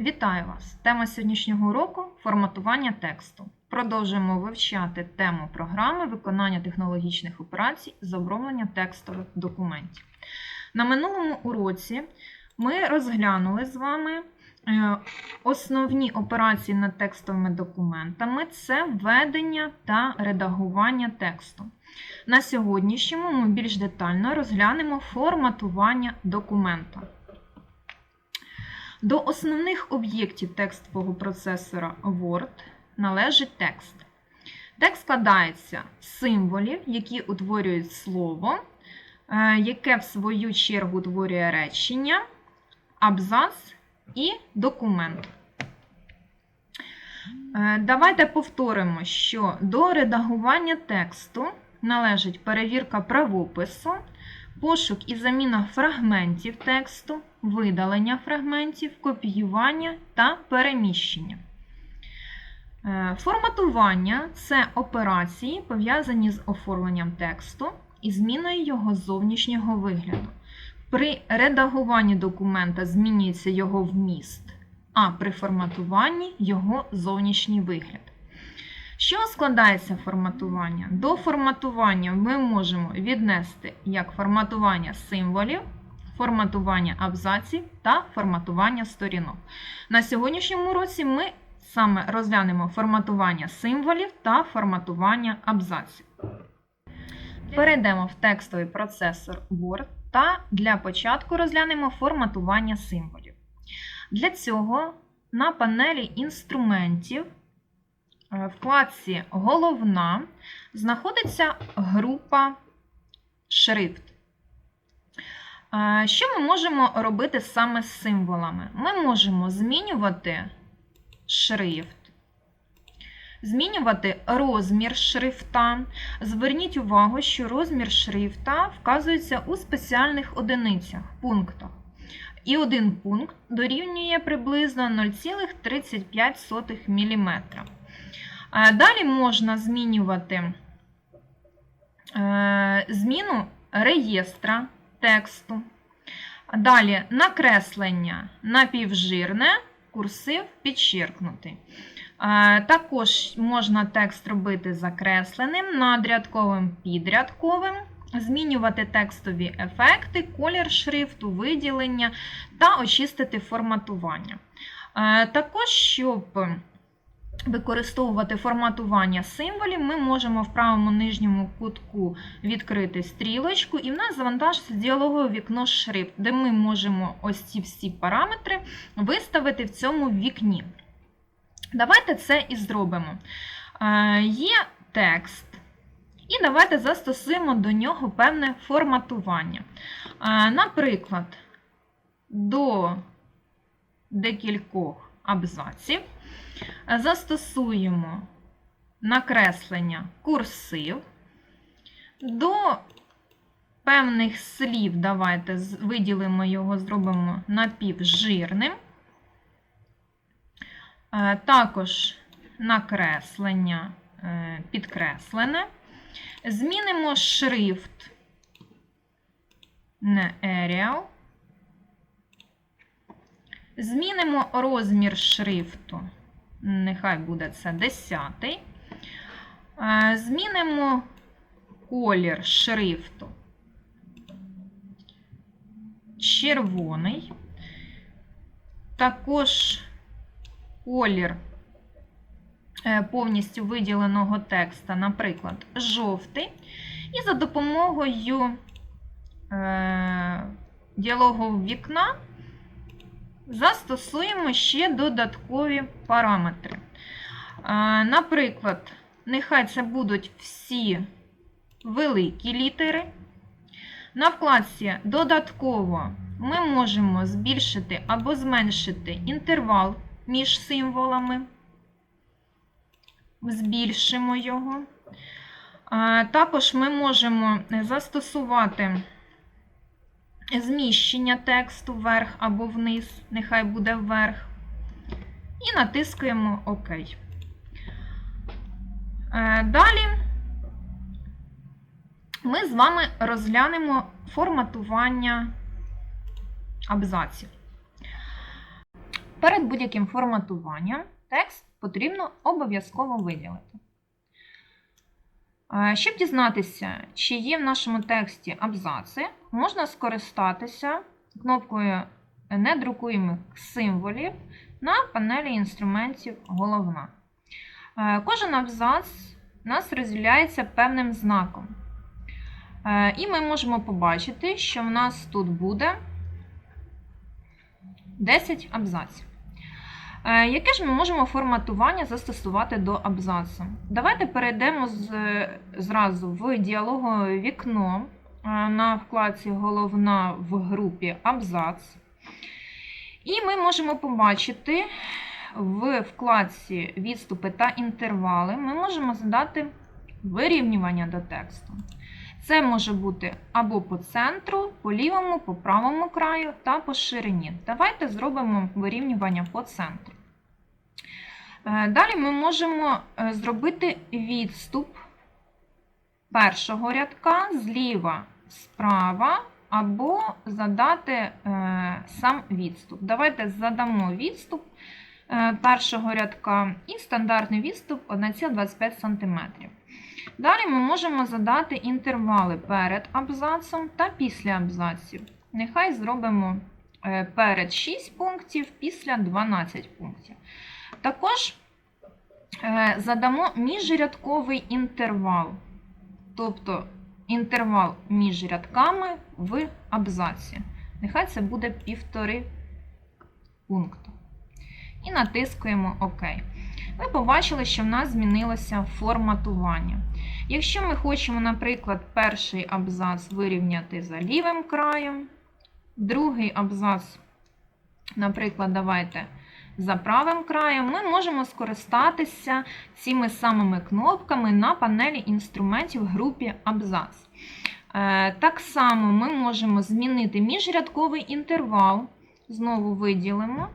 Вітаю вас! Тема сьогоднішнього уроку форматування тексту. Продовжуємо вивчати тему програми виконання технологічних операцій з оброблення текстових документів. На минулому уроці ми розглянули з вами е, основні операції над текстовими документами це введення та редагування тексту. На сьогоднішньому ми більш детально розглянемо форматування документа. До основних об'єктів текстового процесора Word належить текст. Текст складається з символів, які утворюють слово, е, яке в свою чергу утворює речення, абзац і документ. Е, Давайте повторимо, що до редагування тексту належить перевірка правопису, пошук і заміна фрагментів тексту, видалення фрагментів, копіювання та переміщення. Е, Форматування це операції, пов'язані з оформленням тексту і зміною його зовнішнього вигляду. При редагуванні документа змінюється його вміст, а при форматуванні його зовнішній вигляд. Що складається форматування? До форматування ми можемо віднести як форматування символів, форматування абзаців та форматування сторінок. На сьогоднішньому уроці ми саме розглянемо форматування символів та форматування абзаців. Перейдемо в текстовий процесор Word та для початку розглянемо форматування символів. Для цього на панелі інструментів в вкладці Головна знаходиться група Шрифт. Е, Що ми можемо робити саме з символами? Ми можемо змінювати шрифт, змінювати розмір шрифта. Зверніть увагу, що розмір шрифта вказується у спеціальних одиницях, пунктах. І один пункт дорівнює приблизно 0,35 мм. Далі можна змінювати е, зміну реєстра тексту. Далі накреслення напівжирне, курсив підчеркнутий. Е, Також можна текст робити закресленим, надрядковим, підрядковим, змінювати текстові ефекти, колір шрифту, виділення та очистити форматування. Е, Також, щоб використовувати форматування символів, ми можемо в правому нижньому кутку відкрити стрілочку, і в нас завантажиться діалогове вікно шрифт, де ми можемо ось ці всі параметри виставити в цьому вікні. Давайте це і зробимо. Е, Є текст. І давайте застосуємо до нього певне форматування. Е, Наприклад, до декількох абзаців застосуємо накреслення курсив. До певних слів давайте виділимо його, зробимо напівжирним. Е, Також накреслення е, підкреслене. Змінимо шрифт не Arial. Змінимо розмір шрифту. Нехай буде це 10. Е, Змінимо колір шрифту. Червоний. Також колір е, повністю виділеного текста, наприклад, жовтий. І за допомогою е, діалогового вікна застосуємо ще додаткові параметри. Наприклад, нехай це будуть всі великі літери. На вкладці додатково ми можемо збільшити або зменшити інтервал між символами. Збільшимо його. Також ми можемо застосувати зміщення тексту вверх або вниз, нехай буде вверх. І натискаємо ОК. Е, Далі ми з вами розглянемо форматування абзаців. Перед будь-яким форматуванням текст потрібно обов'язково виділити. Е, Щоб дізнатися, чи є в нашому тексті абзаци, можна скористатися кнопкою недрукуємих символів на панелі інструментів головна. Е, Кожен абзац у нас розділяється певним знаком. Е, І ми можемо побачити, що в нас тут буде 10 абзаців. Е, Яке ж ми можемо форматування застосувати до абзацу? Давайте перейдемо з, зразу в діалогове вікно е, на вкладці Головна в групі Абзац. І ми можемо побачити в вкладці Відступи та інтервали ми можемо задати вирівнювання до тексту. Це може бути або по центру, по лівому, по правому краю та по ширині. Давайте зробимо вирівнювання по центру. Е, Далі ми можемо е, зробити відступ першого рядка зліва, справа, або задати е, сам відступ. Давайте задамо відступ першого рядка і стандартний відступ 1,25 см. Далі ми можемо задати інтервали перед абзацом та після абзаців. Нехай зробимо перед 6 пунктів, після 12 пунктів. Також е, задамо міжрядковий інтервал, тобто інтервал між рядками в абзаці. Нехай це буде півтори пункту. І натискуємо ОК. Ви побачили, що в нас змінилося форматування. Якщо ми хочемо, наприклад, перший абзац вирівняти за лівим краєм, другий абзац, наприклад, давайте за правим краєм, ми можемо скористатися цими самими кнопками на панелі інструментів в групі Абзац. Е, Так само ми можемо змінити міжрядковий інтервал, знову виділимо,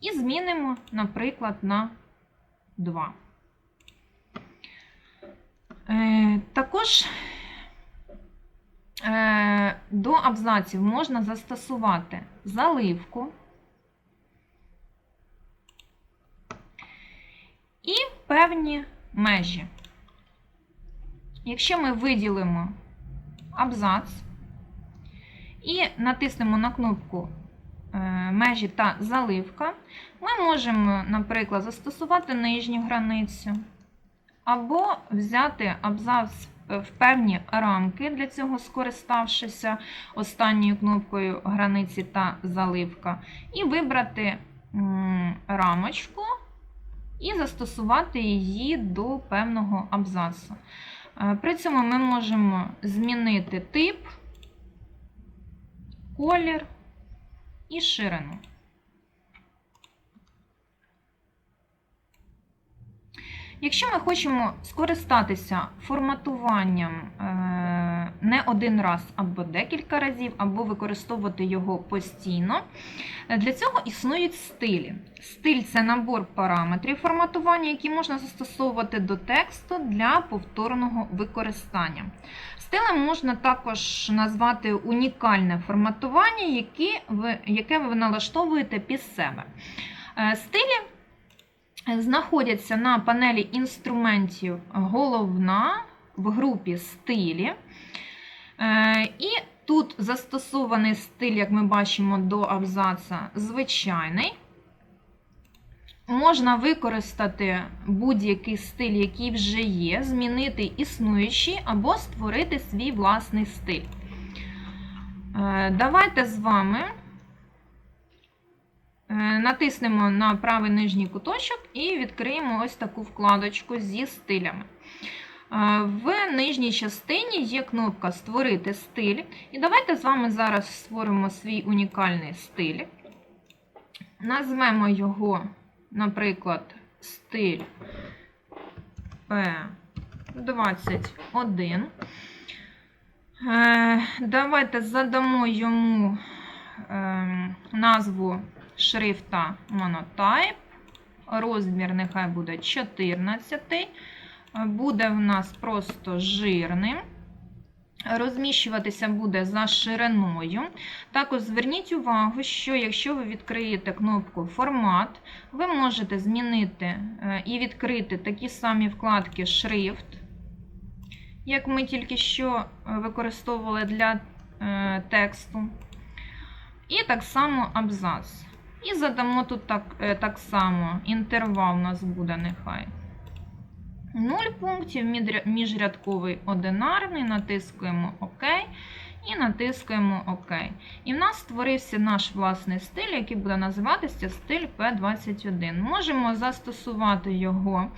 і змінимо, наприклад, на 2. Е, Також е, до абзаців можна застосувати заливку і певні межі. Якщо ми виділимо абзац і натиснемо на кнопку е, межі та заливка, ми можемо, наприклад, застосувати нижню границю, або взяти абзац в певні рамки, для цього скориставшися останньою кнопкою границі та заливка, і вибрати рамочку і застосувати її до певного абзацу. Е, При цьому ми можемо змінити тип, колір і ширину. Якщо ми хочемо скористатися форматуванням е, не один раз або декілька разів, або використовувати його постійно, е, для цього існують стилі. Стиль це набор параметрів форматування, які можна застосовувати до тексту для повторного використання. Стилем можна також назвати унікальне форматування, яке ви, налаштовуєте під себе. Е, Стилі знаходяться на панелі інструментів головна в групі стилі. Е, І тут застосований стиль, як ми бачимо, до абзаца звичайний. Можна використати будь-який стиль, який вже є, змінити існуючий або створити свій власний стиль. Е, Давайте з вами натиснемо на правий нижній куточок і відкриємо ось таку вкладочку зі стилями. Е, В нижній частині є кнопка Створити стиль. І давайте з вами зараз створимо свій унікальний стиль. Назвемо його, наприклад, стиль P21. Е, Давайте задамо йому е, назву шрифта Monotype. Розмір нехай буде 14. Буде в нас просто жирним. розміщуватися буде за шириною. Також зверніть увагу, що якщо ви відкриєте кнопку Формат, ви можете змінити е, і відкрити такі самі вкладки Шрифт, як ми тільки що е, використовували для е, тексту. І так само абзац. І задамо тут так, е, так само інтервал у нас буде нехай. 0 пунктів, міжрядковий одинарний, натискуємо ОК і натискуємо ОК. І в нас створився наш власний стиль, який буде називатися стиль P21. Можемо застосувати його,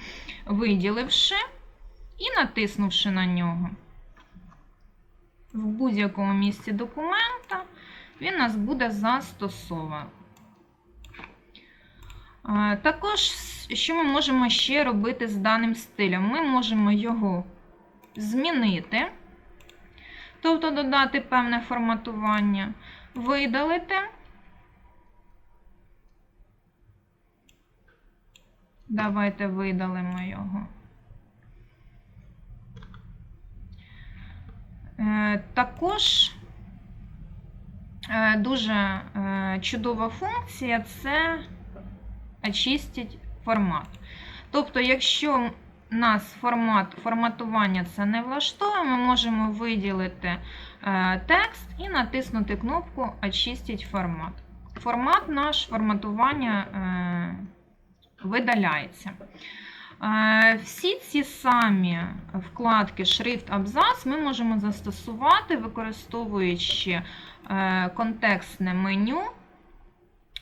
виділивши і натиснувши на нього. В будь-якому місці документа він нас буде застосований. Також, що ми можемо ще робити з даним стилем? Ми можемо його змінити, тобто додати певне форматування, видалити. Давайте видалимо його. Е, Також е, дуже е, чудова функція це очистить формат. Тобто, якщо нас формат, форматування це не влаштовує, ми можемо виділити е, текст і натиснути кнопку Очистить формат. Формат наш форматування е, видаляється. Е, Всі ці самі вкладки шрифт абзац ми можемо застосувати, використовуючи е, контекстне меню,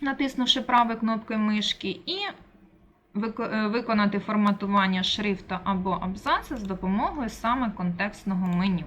натиснувши правою кнопкою мишки, і е, виконати форматування шрифта або абзаца з допомогою саме контекстного меню.